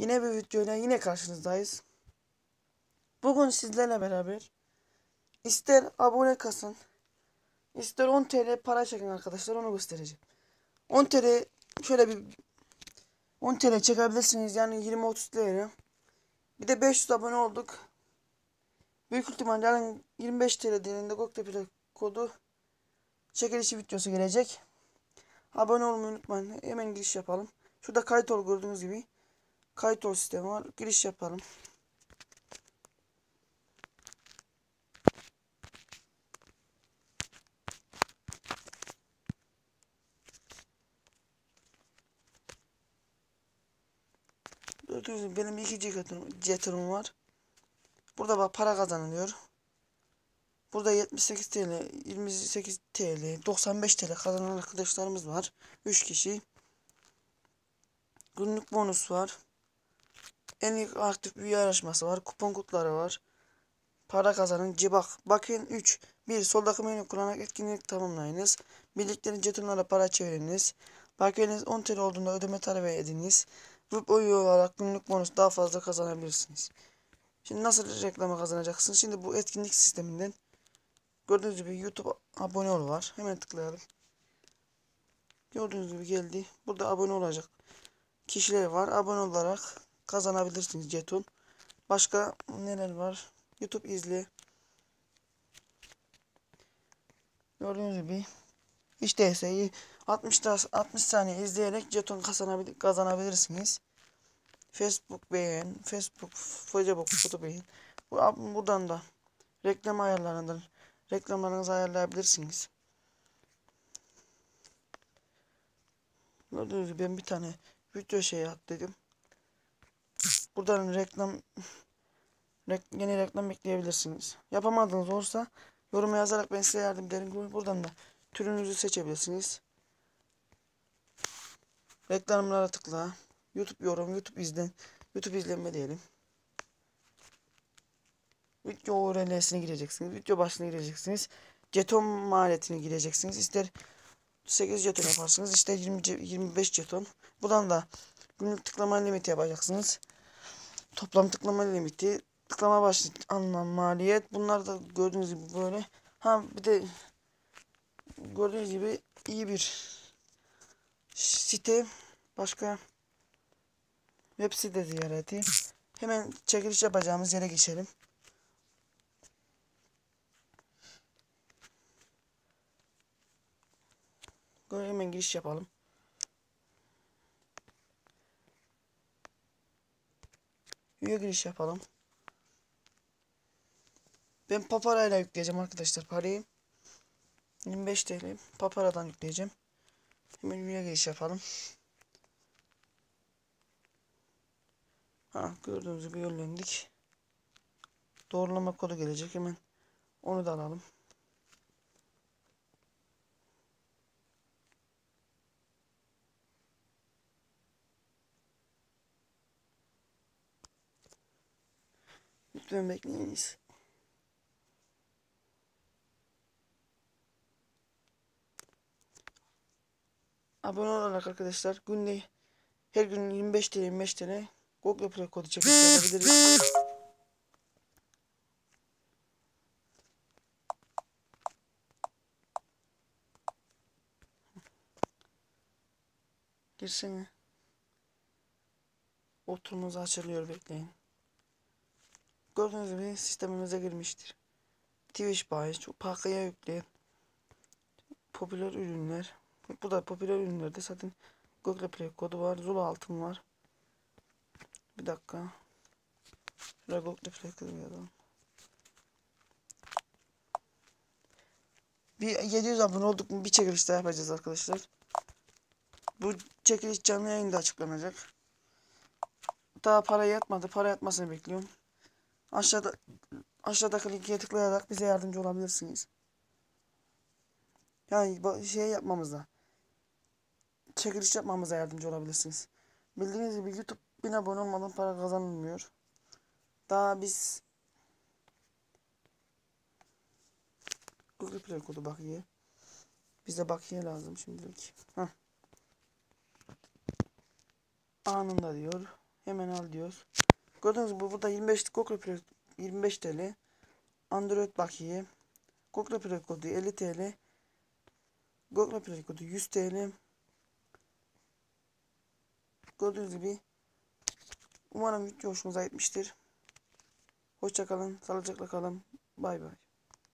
Yine bir videoyla yine karşınızdayız. Bugün sizlerle beraber ister abone kasın, ister 10 TL para çekin arkadaşlar onu göstereceğim. 10 TL şöyle bir 10 TL çekebilirsiniz yani 20-30 TL. Bir de 500 abone olduk. Büyük ihtimalle yarın 25 TL değerinde Göktepe kodu çekilişi videosu gelecek. Abone olmayı unutmayın. Hemen giriş yapalım. Şurada kayıt ol gördüğünüz gibi. Kayıt ol sistemi var. Giriş yapalım. Gördüğünüz benim iki jetonum var. Burada bak para kazanılıyor. Burada 78 TL, 28 TL, 95 TL kazanan arkadaşlarımız var. 3 kişi. Günlük bonus var. En iyi aktif üye yarışması var. Kupon kutları var. Para kazanın. Cibak. Bakın 3. 1. Soldaki menü kullanarak etkinlik tamamlayınız. Birliklerin jetonlarla para çeviriniz. Bakiyeniz 10 TL olduğunda ödeme talep ediniz. VIP üye olarak günlük bonus daha fazla kazanabilirsiniz. Şimdi nasıl reklama kazanacaksınız? Şimdi bu etkinlik sisteminden gördüğünüz gibi YouTube abone ol var. Hemen tıklayalım. Gördüğünüz gibi geldi. Burada abone olacak kişiler var. Abone olarak kazanabilirsiniz jeton. Başka neler var? YouTube izle. Gördüğünüz gibi işte ise 60 60 saniye izleyerek jeton kazanabilir, kazanabilirsiniz. Facebook beğen, Facebook, Facebook foto beğen. Bu, buradan da reklam ayarlarından reklamlarınızı ayarlayabilirsiniz. Gördüğünüz gibi ben bir tane video şey at dedim. Buradan reklam rek, yeni reklam ekleyebilirsiniz. Yapamadığınız olursa yoruma yazarak ben size yardım ederim. Buradan da türünüzü seçebilirsiniz. Reklamlara tıkla. YouTube yorum, YouTube izlen. YouTube izlenme diyelim. Video URL'sine gireceksiniz. Video başlığına gireceksiniz. Jeton maliyetini gireceksiniz. İster 8 jeton yaparsınız. İşte 20 25 jeton. Buradan da günlük tıklama limiti yapacaksınız. Toplam tıklama limiti, tıklama başlık anlam maliyet. Bunlar da gördüğünüz gibi böyle. Ha bir de gördüğünüz gibi iyi bir site. Başka web site ziyareti. Hemen çekiliş yapacağımız yere geçelim. Hemen giriş yapalım. Üye giriş yapalım. Ben paparayla yükleyeceğim arkadaşlar parayı. 25 TL paparadan yükleyeceğim. Hemen üye giriş yapalım. Ha gördüğünüz gibi yönlendik. Doğrulama kodu gelecek hemen. Onu da alalım. Lütfen bekleyiniz. Abone olarak arkadaşlar günde her gün 25 TL 25 TL Google Play kodu çekip yapabiliriz. Girsene. Oturumuz açılıyor bekleyin. Gördüğünüz gibi sistemimize girmiştir. Twitch Buy, çok pakaya yükleyen popüler ürünler. Bu da popüler ürünlerde zaten Google Play kodu var. Zula altın var. Bir dakika. Şuraya Google Play kodu yazalım. Bir 700 abone olduk mu bir çekiliş daha yapacağız arkadaşlar. Bu çekiliş canlı yayında açıklanacak. Daha para yatmadı. Para yatmasını bekliyorum. Aşağıda aşağıdaki linke tıklayarak bize yardımcı olabilirsiniz. Yani şey yapmamızda çekiliş yapmamıza yardımcı olabilirsiniz. Bildiğiniz gibi YouTube bin abone olmadan para kazanılmıyor. Daha biz Google Play kodu bakiye. Bize bakiye lazım şimdilik. Heh. Anında diyor. Hemen al diyoruz. Gördüğünüz gibi burada 25 Google Play 25 TL. Android bakiye. Google Play kodu 50 TL. Google Play kodu 100 TL. Gördüğünüz gibi umarım video hoşunuza gitmiştir. Hoşçakalın, sağlıcakla kalın. Bay bay.